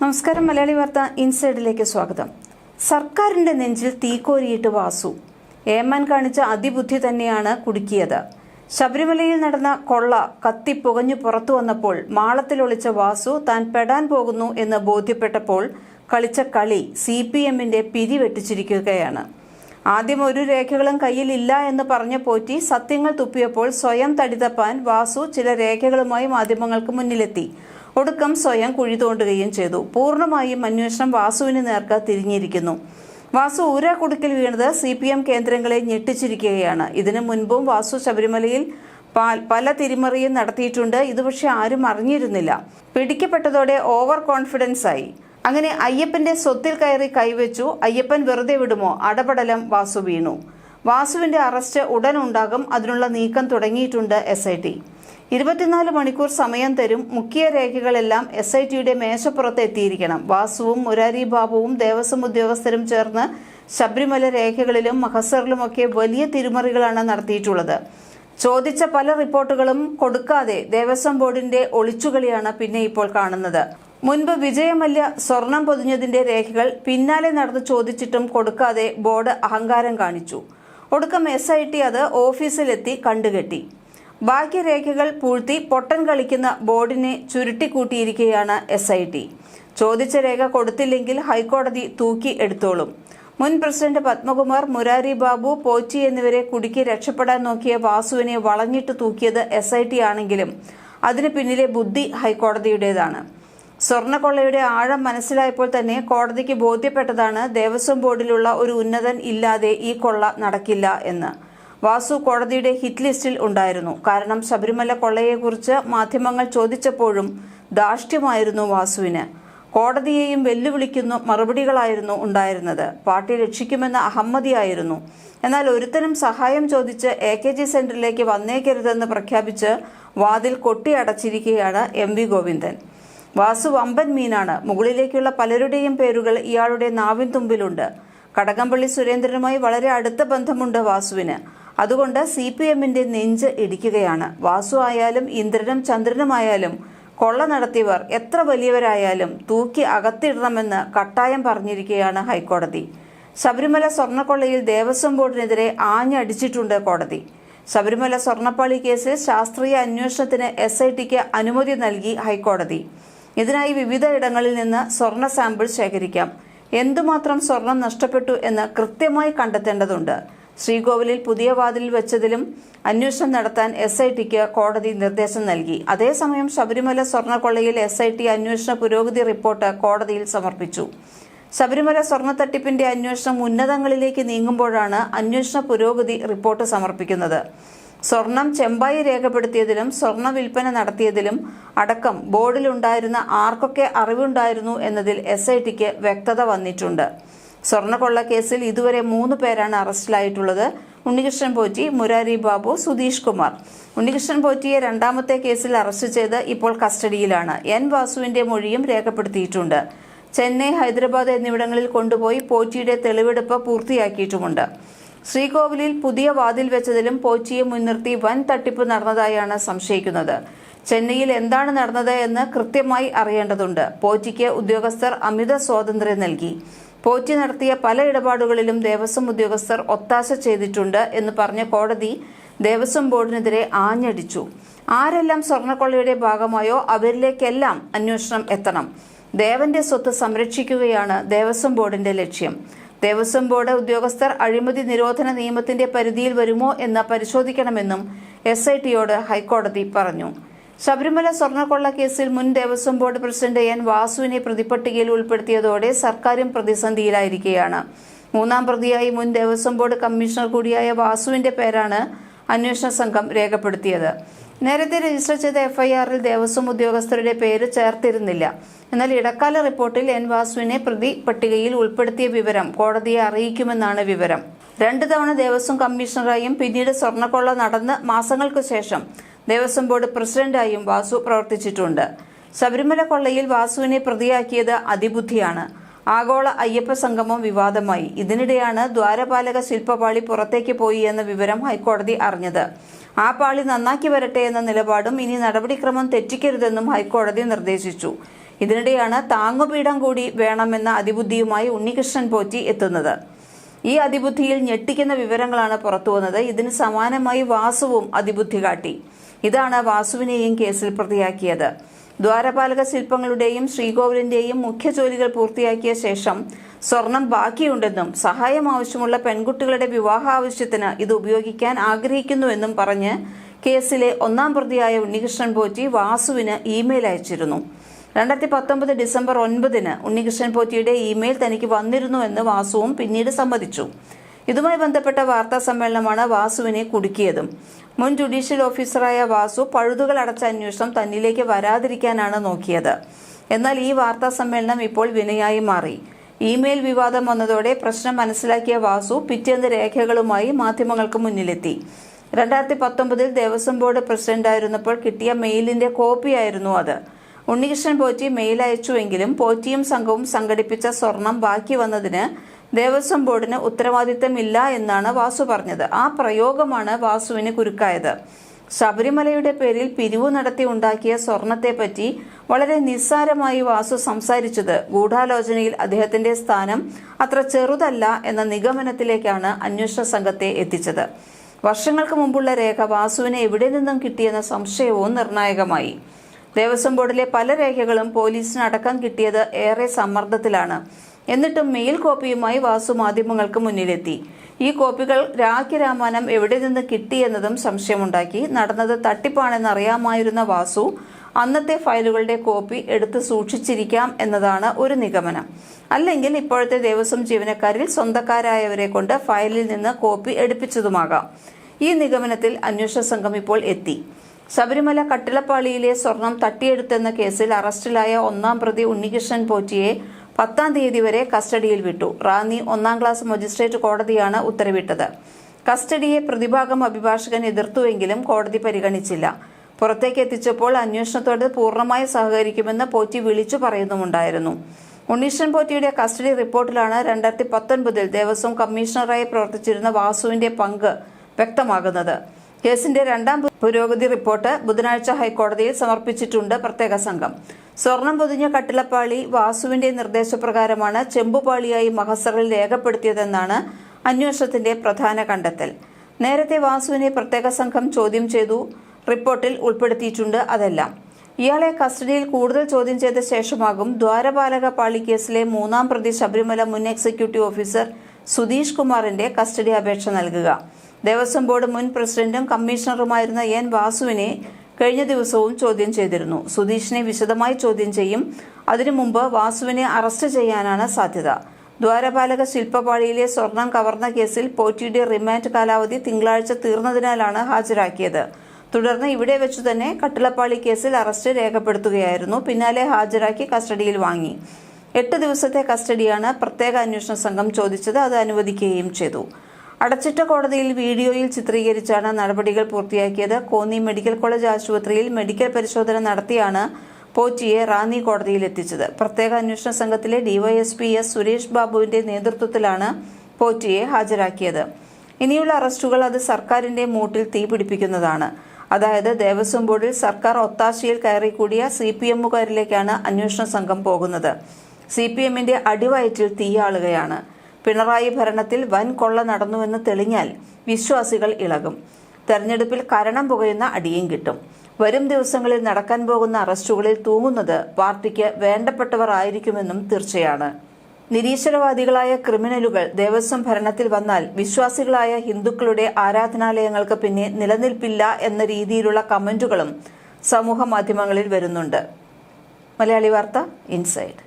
നമസ്കാരം മലയാളി വാർത്ത ഇൻസൈഡിലേക്ക് സ്വാഗതം. സർക്കാരിന്റെ നെഞ്ചിൽ തീക്കോരിയിട്ട് വാസു. ഏമാൻ കാണിച്ച അതിബുദ്ധി തന്നെയാണ് കുടുക്കിയത്. ശബരിമലയിൽ നടന്ന കൊള്ള കത്തി പുകഞ്ഞു പുറത്തു വന്നപ്പോൾ മാളത്തിൽ ഒളിച്ച വാസു താൻ പെടാൻ പോകുന്നു എന്ന് ബോധ്യപ്പെട്ടപ്പോൾ കളിച്ച കളി സി പി എമ്മിന്റെ പിരിവെട്ടിച്ചിരിക്കുകയാണ് ആദ്യം ഒരു രേഖകളും കയ്യിലില്ല എന്ന് പറഞ്ഞ പോറ്റി സത്യങ്ങൾ തുപ്പിയപ്പോൾ സ്വയം തടിതപ്പാൻ വാസു ചില രേഖകളുമായി മാധ്യമങ്ങൾക്ക് മുന്നിലെത്തി. ഒടുക്കം സ്വയം കുഴി തോണ്ടുകയും ചെയ്തു. പൂർണമായും അന്വേഷണം വാസുവിന് നേർക്ക് തിരിഞ്ഞിരിക്കുന്നു. വാസു ഊരാ കുടുക്കിൽ വീണത് സി പി എം കേന്ദ്രങ്ങളെ ഞെട്ടിച്ചിരിക്കുകയാണ്. ഇതിനു മുൻപും വാസു ശബരിമലയിൽ പല തിരിമറിയും നടത്തിയിട്ടുണ്ട്. ഇത് പക്ഷെ ആരും അറിഞ്ഞിരുന്നില്ല. പിടിക്കപ്പെട്ടതോടെ ഓവർ കോൺഫിഡൻസ് ആയി. അങ്ങനെ അയ്യപ്പന്റെ സ്വത്തിൽ കയറി കൈവച്ചു. അയ്യപ്പൻ വെറുതെ വിടുമോ? അടപടലം വാസു വീണു. വാസുവിന്റെ അറസ്റ്റ് ഉടൻ ഉണ്ടാകും. അതിനുള്ള നീക്കം തുടങ്ങിയിട്ടുണ്ട് എസ് ഇരുപത്തിനാല് മണിക്കൂർ സമയം തരും മുഖ്യ രേഖകളെല്ലാം എസ് ഐ ടിയുടെ മേശപ്പുറത്ത് എത്തിയിരിക്കണം. വാസുവും മുരാരി ബാബുവും ദേവസ്വം ഉദ്യോഗസ്ഥരും ചേർന്ന് ശബരിമല രേഖകളിലും മഹസറിലുമൊക്കെ വലിയ തിരിമറികളാണ് നടത്തിയിട്ടുള്ളത്. ചോദിച്ച പല റിപ്പോർട്ടുകളും കൊടുക്കാതെ ദേവസ്വം ബോർഡിന്റെ ഒളിച്ചുകളിയാണ് പിന്നെ ഇപ്പോൾ കാണുന്നത്. മുൻപ് വിജയമല്യ സ്വർണം പൊതിഞ്ഞതിന്റെ രേഖകൾ പിന്നാലെ നടന്ന് ചോദിച്ചിട്ടും കൊടുക്കാതെ ബോർഡ് അഹങ്കാരം കാണിച്ചു. ഒടുക്കം എസ് ഐ ടി അത് ഓഫീസിലെത്തി കണ്ടുകെട്ടി. ബാക്കി രേഖകൾ പൂഴ്ത്തി പൊട്ടൻ കളിക്കുന്ന ബോർഡിനെ ചുരുട്ടിക്കൂട്ടിയിരിക്കുകയാണ് എസ് ഐ ടി ചോദിച്ച രേഖ കൊടുത്തില്ലെങ്കിൽ ഹൈക്കോടതി തൂക്കി എടുത്തോളും. മുൻ പ്രസിഡന്റ് പത്മകുമാർ മുരാരി ബാബു പോച്ചി എന്നിവരെ കുടുക്കി രക്ഷപ്പെടാൻ നോക്കിയ വാസുവിനെ വളഞ്ഞിട്ട് തൂക്കിയത് എസ് ഐ ടി ആണെങ്കിലും അതിന് പിന്നിലെ ബുദ്ധി ഹൈക്കോടതിയുടേതാണ്. സ്വർണക്കൊള്ളയുടെ ആഴം മനസ്സിലായപ്പോൾ തന്നെ കോടതിക്ക് ബോധ്യപ്പെട്ടതാണ് ദേവസ്വം ബോർഡിലുള്ള ഒരു ഉന്നതൻ ഇല്ലാതെ ഈ കൊള്ള നടക്കില്ല എന്ന്. വാസു കോടതിയുടെ ഹിറ്റ് ലിസ്റ്റിൽ ഉണ്ടായിരുന്നു. കാരണം ശബരിമല കൊള്ളയെക്കുറിച്ച് മാധ്യമങ്ങൾ ചോദിച്ചപ്പോഴും ധാർഷ്ട്യമായിരുന്നു വാസുവിന്. കോടതിയെയും വെല്ലുവിളിക്കുന്ന മറുപടികളായിരുന്നു ഉണ്ടായിരുന്നത്. പാർട്ടി രക്ഷിക്കുമെന്ന അഹമ്മതിയായിരുന്നു. എന്നാൽ ഒരുത്തനും സഹായം ചോദിച്ച് എ കെ ജി സെന്ററിലേക്ക് വന്നേക്കരുതെന്ന് പ്രഖ്യാപിച്ച് വാതിൽ കൊട്ടിയടച്ചിരിക്കുകയാണ് എം വി ഗോവിന്ദൻ. വാസു വമ്പൻ മീനാണ്. മുകളിലേക്കുള്ള പലരുടെയും പേരുകൾ ഇയാളുടെ നാവിൻ തുമ്പിലുണ്ട്. കടകംപള്ളി സുരേന്ദ്രനുമായി വളരെ അടുത്ത ബന്ധമുണ്ട് വാസുവിന്. അതുകൊണ്ട് സി പി എമ്മിന്റെ നെഞ്ച് ഇടിക്കുകയാണ്. വാസു ആയാലും ഇന്ദ്രനും ചന്ദ്രനുമായാലും കൊള്ള നടത്തിയവർ എത്ര വലിയവരായാലും തൂക്കി അകത്തിടണമെന്ന് കട്ടായം പറഞ്ഞിരിക്കുകയാണ് ഹൈക്കോടതി. ശബരിമല സ്വർണക്കൊള്ളയിൽ ദേവസ്വം ബോർഡിനെതിരെ ആഞ്ഞടിച്ചിട്ടുണ്ട് കോടതി. ശബരിമല സ്വർണപ്പാളി കേസിൽ ശാസ്ത്രീയ അന്വേഷണത്തിന് എസ് ഐ ടിക്ക് അനുമതി നൽകി ഹൈക്കോടതി. ഇതിനായി വിവിധ ഇടങ്ങളിൽ നിന്ന് സ്വർണ സാമ്പിൾ ശേഖരിക്കാം. എന്തുമാത്രം സ്വർണം നഷ്ടപ്പെട്ടു എന്ന് കൃത്യമായി കണ്ടെത്തേണ്ടതുണ്ട്. ശ്രീകോവിലിൽ പുതിയ വാതിൽ വെച്ചതിലും അന്വേഷണം നടത്താൻ എസ് ഐ ടിക്ക് കോടതി നിർദ്ദേശം നൽകി. അതേസമയം ശബരിമല സ്വർണക്കൊള്ളയിൽ എസ് ഐ ടി അന്വേഷണ പുരോഗതി റിപ്പോർട്ട് കോടതിയിൽ സമർപ്പിച്ചു. ശബരിമല സ്വർണ തട്ടിപ്പിന്റെ അന്വേഷണം ഉന്നതങ്ങളിലേക്ക് നീങ്ങുമ്പോഴാണ് അന്വേഷണ പുരോഗതി റിപ്പോർട്ട് സമർപ്പിക്കുന്നത്. സ്വർണം ചെമ്പായി രേഖപ്പെടുത്തിയതിലും സ്വർണ വിൽപ്പന നടത്തിയതിലും അടക്കം ബോർഡിലുണ്ടായിരുന്ന ആർക്കൊക്കെ അറിവുണ്ടായിരുന്നു എന്നതിൽ എസ് ഐ ടിക്ക് വ്യക്തത വന്നിട്ടുണ്ട്. സ്വർണക്കൊള്ള കേസിൽ ഇതുവരെ മൂന്ന് പേരാണ് അറസ്റ്റിലായിട്ടുള്ളത്. ഉണ്ണികൃഷ്ണൻ പോറ്റി മുരാരി ബാബു സുധീഷ് കുമാർ. ഉണ്ണികൃഷ്ണൻ പോറ്റിയെ രണ്ടാമത്തെ കേസിൽ അറസ്റ്റ് ചെയ്ത് ഇപ്പോൾ കസ്റ്റഡിയിലാണ്. എൻ വാസുവിന്റെ മൊഴിയും രേഖപ്പെടുത്തിയിട്ടുണ്ട്. ചെന്നൈ ഹൈദരാബാദ് എന്നിവിടങ്ങളിൽ കൊണ്ടുപോയി പോറ്റിയുടെ തെളിവെടുപ്പ് പൂർത്തിയാക്കിയിട്ടുമുണ്ട്. ശ്രീകോവിലിൽ പുതിയ വാതിൽ വെച്ചതിലും പോറ്റിയെ മുൻനിർത്തി വൻ തട്ടിപ്പ് നടന്നതായാണ് സംശയിക്കുന്നത്. ചെന്നൈയിൽ എന്താണ് നടന്നത് എന്ന് കൃത്യമായി അറിയേണ്ടതുണ്ട്. പോറ്റിക്ക് ഉദ്യോഗസ്ഥർ അമിത സ്വാതന്ത്ര്യം നൽകി. പോറ്റി നടത്തിയ പല ഇടപാടുകളിലും ദേവസ്വം ഉദ്യോഗസ്ഥർ ഒത്താശ ചെയ്തിട്ടുണ്ട് എന്ന് പറഞ്ഞ കോടതി ദേവസ്വം ബോർഡിനെതിരെ ആഞ്ഞടിച്ചു. ആരെല്ലാം സ്വർണക്കൊള്ളയുടെ ഭാഗമായോ അവരിലേക്കെല്ലാം അന്വേഷണം എത്തണം. ദേവന്റെ സ്വത്ത് സംരക്ഷിക്കുകയാണ് ദേവസ്വം ബോർഡിന്റെ ലക്ഷ്യം. ദേവസ്വം ബോർഡ് ഉദ്യോഗസ്ഥർ അഴിമതി നിരോധന നിയമത്തിന്റെ പരിധിയിൽ വരുമോ എന്ന് പരിശോധിക്കണമെന്നും എസ് ഐ ടിയോട് ഹൈക്കോടതി പറഞ്ഞു. ശബരിമല സ്വർണക്കൊള്ള കേസിൽ മുൻ ദേവസ്വം ബോർഡ് പ്രസിഡന്റ് എൻ വാസുവിനെ പ്രതിപട്ടികയിൽ ഉൾപ്പെടുത്തിയതോടെ സർക്കാരും പ്രതിസന്ധിയിലായിരിക്കുകയാണ്. മൂന്നാം പ്രതിയായി മുൻ ദേവസ്വം ബോർഡ് കമ്മീഷണർ കൂടിയായ വാസുവിന്റെ പേരാണ് അന്വേഷണ സംഘം രേഖപ്പെടുത്തിയത്. നേരത്തെ രജിസ്റ്റർ ചെയ്ത എഫ്ഐആറിൽ ദേവസ്വം ഉദ്യോഗസ്ഥരുടെ പേര് ചേർത്തിരുന്നില്ല. എന്നാൽ ഇടക്കാല റിപ്പോർട്ടിൽ എൻ വാസുവിനെ പ്രതി പട്ടികയിൽ ഉൾപ്പെടുത്തിയ വിവരം കോടതിയെ അറിയിക്കുമെന്നാണ് വിവരം. രണ്ട് തവണ ദേവസ്വം കമ്മീഷണറായും പിന്നീട് സ്വർണക്കൊള്ള നടന്ന് മാസങ്ങൾക്കു ശേഷം ദേവസ്വം ബോർഡ് പ്രസിഡന്റായും വാസു പ്രവർത്തിച്ചിട്ടുണ്ട്. ശബരിമല കൊള്ളയിൽ വാസുവിനെ പ്രതിയാക്കിയത് അതിബുദ്ധിയാണ്. ആഗോള അയ്യപ്പ സംഗമം വിവാദമായി. ഇതിനിടെയാണ് ദ്വാരപാലക ശില്പപാളി പുറത്തേക്ക് പോയി എന്ന വിവരം ഹൈക്കോടതി അറിഞ്ഞത്. ആ പാളി നന്നാക്കി വരട്ടെ എന്ന നിലപാടും ഇനി നടപടിക്രമം തെറ്റിക്കരുതെന്നും ഹൈക്കോടതി നിർദ്ദേശിച്ചു. ഇതിനിടെയാണ് താങ്ങുപീഠം കൂടി വേണമെന്ന അതിബുദ്ധിയുമായി ഉണ്ണികൃഷ്ണൻ പോറ്റി എത്തുന്നത്. ഈ അതിബുദ്ധിയിൽ ഞെട്ടിക്കുന്ന വിവരങ്ങളാണ് പുറത്തുവന്നത്. ഇതിന് സമാനമായി വാസുവും അതിബുദ്ധി കാട്ടി. ഇതാണ് വാസുവിനെയും കേസിൽ പ്രതിയാക്കിയത്. ദ്വാരപാലക ശില്പങ്ങളുടെയും ശ്രീകോവിലിന്റെയും മുഖ്യ ജോലികൾ പൂർത്തിയാക്കിയ ശേഷം സ്വർണം ബാക്കിയുണ്ടെന്നും സഹായം ആവശ്യമുള്ള പെൺകുട്ടികളുടെ വിവാഹ ആവശ്യത്തിന് ഇത് ഉപയോഗിക്കാൻ ആഗ്രഹിക്കുന്നുവെന്നും പറഞ്ഞ് കേസിലെ ഒന്നാം പ്രതിയായ ഉണ്ണികൃഷ്ണൻ പോറ്റി വാസുവിന് ഇമെയിൽ അയച്ചിരുന്നു. രണ്ടായിരത്തി പത്തൊമ്പത് ഡിസംബർ ഒൻപതിന് ഉണ്ണികൃഷ്ണൻ പോറ്റിയുടെ ഇമെയിൽ തനിക്ക് വന്നിരുന്നുവെന്ന് വാസുവും പിന്നീട് സമ്മതിച്ചു. ഇതുമായി ബന്ധപ്പെട്ട വാർത്താ സമ്മേളനമാണ് വാസുവിനെ കുടുക്കിയതും. മുൻ ജുഡീഷ്യൽ ഓഫീസറായ വാസു പഴുതുകൾ അടച്ച അന്വേഷണം തന്നിലേക്ക് വരാതിരിക്കാനാണ് നോക്കിയത്. എന്നാൽ ഈ വാർത്താ സമ്മേളനം ഇപ്പോൾ വിനയായി മാറി. ഇമെയിൽ വിവാദം വന്നതോടെ പ്രശ്നം മനസ്സിലാക്കിയ വാസു പിറ്റേന്ന് രേഖകളുമായി മാധ്യമങ്ങൾക്ക് മുന്നിലെത്തി. രണ്ടായിരത്തി പത്തൊമ്പതിൽ ദേവസ്വം ബോർഡ് പ്രസിഡന്റായിരുന്നപ്പോൾ കിട്ടിയ മെയിലിന്റെ കോപ്പിയായിരുന്നു അത്. ഉണ്ണികൃഷ്ണൻ പോറ്റി മെയിൽ അയച്ചുവെങ്കിലും പോറ്റിയും സംഘവും സംഘടിപ്പിച്ച സ്വർണം ബാക്കി വന്നതിന് ദേവസ്വം ബോർഡിന് ഉത്തരവാദിത്തമില്ല എന്നാണ് വാസു പറഞ്ഞത്. ആ പ്രയോഗമാണ് വാസുവിന് കുരുക്കായത്. ശബരിമലയുടെ പേരിൽ പിരിവ് നടത്തി ഉണ്ടാക്കിയ സ്വർണത്തെപ്പറ്റി വളരെ നിസ്സാരമായി വാസു സംസാരിച്ചത്. ഗൂഢാലോചനയിൽ അദ്ദേഹത്തിന്റെ സ്ഥാനം അത്ര ചെറുതല്ല എന്ന നിഗമനത്തിലേക്കാണ് അന്വേഷണ സംഘത്തെ എത്തിച്ചത്. വർഷങ്ങൾക്ക് മുമ്പുള്ള രേഖ വാസുവിനെ എവിടെ നിന്നും കിട്ടിയെന്ന സംശയവും നിർണായകമായി. ദേവസ്വം ബോർഡിലെ പല രേഖകളും പോലീസിന് അടക്കം കിട്ടിയത് ഏറെ സമ്മർദ്ദത്തിലാണ്. എന്നിട്ടും മെയിൽ കോപ്പിയുമായി വാസു മാധ്യമങ്ങൾക്ക് മുന്നിലെത്തി. ഈ കോപ്പികൾ രാഖ്യരാമാനം എവിടെ നിന്ന് കിട്ടിയെന്നതും സംശയമുണ്ടാക്കി. നടന്നത് തട്ടിപ്പാണെന്ന് അറിയാമായിരുന്ന വാസു അന്നത്തെ ഫയലുകളുടെ കോപ്പി എടുത്ത് സൂക്ഷിച്ചിരിക്കാം എന്നതാണ് ഒരു നിഗമനം. അല്ലെങ്കിൽ ഇപ്പോഴത്തെ ദേവസ്വം ജീവനക്കാരിൽ സ്വന്തക്കാരായവരെ കൊണ്ട് ഫയലിൽ നിന്ന് കോപ്പി എടുപ്പിച്ചതുമാകാം. ഈ നിഗമനത്തിൽ അന്വേഷണ സംഘം ഇപ്പോൾ എത്തി. ശബരിമല കട്ടിളപ്പാളിയിലെ സ്വർണം തട്ടിയെടുത്തെന്ന കേസിൽ അറസ്റ്റിലായ ഒന്നാം പ്രതി ഉണ്ണികൃഷ്ണൻ പോറ്റിയെ പത്താം തീയതി വരെ കസ്റ്റഡിയിൽ വിട്ടു. റാന്നി ഒന്നാം ക്ലാസ് മജിസ്ട്രേറ്റ് കോടതിയാണ് ഉത്തരവിട്ടത്. കസ്റ്റഡിയെ പ്രതിഭാഗം അഭിഭാഷകൻ എതിർത്തുവെങ്കിലും കോടതി പരിഗണിച്ചില്ല. പുറത്തേക്ക് എത്തിച്ചപ്പോൾ അന്വേഷണത്തോട് പൂർണമായി സഹകരിക്കുമെന്ന് പോറ്റി വിളിച്ചു പറയുന്നുമുണ്ടായിരുന്നു. ഉണ്ണീഷൻ പോറ്റിയുടെ കസ്റ്റഡി റിപ്പോർട്ടിലാണ് രണ്ടായിരത്തി പത്തൊൻപതിൽ ദേവസ്വം കമ്മീഷണറായി പ്രവർത്തിച്ചിരുന്ന വാസുവിന്റെ പങ്ക് വ്യക്തമാകുന്നത്. കേസിന്റെ രണ്ടാം പുരോഗതി റിപ്പോർട്ട് ബുധനാഴ്ച ഹൈക്കോടതിയിൽ സമർപ്പിച്ചിട്ടുണ്ട് പ്രത്യേക സംഘം. സ്വർണം പൊതിഞ്ഞ കട്ടിളപ്പാളി വാസുവിന്റെ നിർദ്ദേശപ്രകാരമാണ് ചെമ്പുപാളിയായി മഹസറിൽ രേഖപ്പെടുത്തിയതെന്നാണ് അന്വേഷണത്തിന്റെ പ്രധാന കണ്ടെത്തൽ. നേരത്തെ വാസുവിനെ പ്രത്യേക സംഘം ചോദ്യം ചെയ്തു റിപ്പോർട്ടിൽ ഉൾപ്പെടുത്തിയിട്ടുണ്ട് അതെല്ലാം. ഇയാളെ കസ്റ്റഡിയിൽ കൂടുതൽ ചോദ്യം ചെയ്ത ശേഷമാകും ദ്വാരപാലക പാളി കേസിലെ മൂന്നാം പ്രതി ശബരിമല മുൻ എക്സിക്യൂട്ടീവ് ഓഫീസർ സുധീഷ് കുമാറിന്റെ കസ്റ്റഡി അപേക്ഷ നൽകുക. ദേവസ്വം ബോർഡ് മുൻ പ്രസിഡന്റും കമ്മീഷണറുമായിരുന്ന എൻ വാസുവിനെ കഴിഞ്ഞ ദിവസവും ചോദ്യം ചെയ്തിരുന്നു. സുധീഷിനെ വിശദമായി ചോദ്യം ചെയ്യും. അതിനു മുമ്പ് വാസുവിനെ അറസ്റ്റ് ചെയ്യാനാണ് സാധ്യത. ദ്വാരപാലക ശില്പപാളിയിലെ സ്വർണം കവർന്ന കേസിൽ പോറ്റിയുടെ റിമാൻഡ് കാലാവധി തിങ്കളാഴ്ച തീർന്നതിനാലാണ് ഹാജരാക്കിയത്. തുടർന്ന് ഇവിടെ വെച്ചു തന്നെ കട്ടിളപ്പാളി കേസിൽ അറസ്റ്റ് രേഖപ്പെടുത്തുകയായിരുന്നു. പിന്നാലെ ഹാജരാക്കി കസ്റ്റഡിയിൽ വാങ്ങി. എട്ട് ദിവസത്തെ കസ്റ്റഡിയാണ് പ്രത്യേക അന്വേഷണ സംഘം ചോദിച്ചത്. അത് അനുവദിക്കുകയും ചെയ്തു. അടച്ചിട്ട കോടതിയിൽ വീഡിയോയിൽ ചിത്രീകരിച്ചാണ് നടപടികൾ പൂർത്തിയാക്കിയത്. കോന്നി മെഡിക്കൽ കോളേജ് ആശുപത്രിയിൽ മെഡിക്കൽ പരിശോധന നടത്തിയാണ് പോറ്റിയെ റാന്നി കോടതിയിൽ എത്തിച്ചത്. പ്രത്യേക അന്വേഷണ സംഘത്തിലെ ഡിവൈഎസ്പി എസ് സുരേഷ് ബാബുവിന്റെ നേതൃത്വത്തിലാണ് പോറ്റിയെ ഹാജരാക്കിയത്. ഇനിയുള്ള അറസ്റ്റുകൾ അത് സർക്കാരിന്റെ മൂട്ടിൽ തീപിടിപ്പിക്കുന്നതാണ് അതായത് ദേവസ്വം ബോർഡിൽ സർക്കാർ ഒത്താശയിൽ കയറിക്കൂടിയ സി പി എമ്മുകാരിലേക്കാണ് അന്വേഷണ സംഘം പോകുന്നത്. സി പി എമ്മിന്റെ അടിവയറ്റിൽ തീയാളുകയാണ്. പിണറായി ഭരണത്തിൽ വൻ കൊള്ള നടന്നുവെന്ന് തെളിഞ്ഞാൽ വിശ്വാസികൾ ഇളകും. തെരഞ്ഞെടുപ്പിൽ കരണം പുകയുന്ന അടിയും കിട്ടും. വരും ദിവസങ്ങളിൽ നടക്കാൻ പോകുന്ന അറസ്റ്റുകളിൽ തൂങ്ങുന്നത് പാർട്ടിക്ക് വേണ്ടപ്പെട്ടവർ ആയിരിക്കുമെന്നും തീർച്ചയാണ്. നിരീശ്വരവാദികളായ ക്രിമിനലുകൾ ദേവസ്വം ഭരണത്തിൽ വന്നാൽ വിശ്വാസികളായ ഹിന്ദുക്കളുടെ ആരാധനാലയങ്ങൾക്ക് പിന്നെ നിലനിൽപ്പില്ല എന്ന രീതിയിലുള്ള കമന്റുകളും സമൂഹ മാധ്യമങ്ങളിൽ വരുന്നുണ്ട്. മലയാളി വാർത്ത ഇൻസൈഡ്.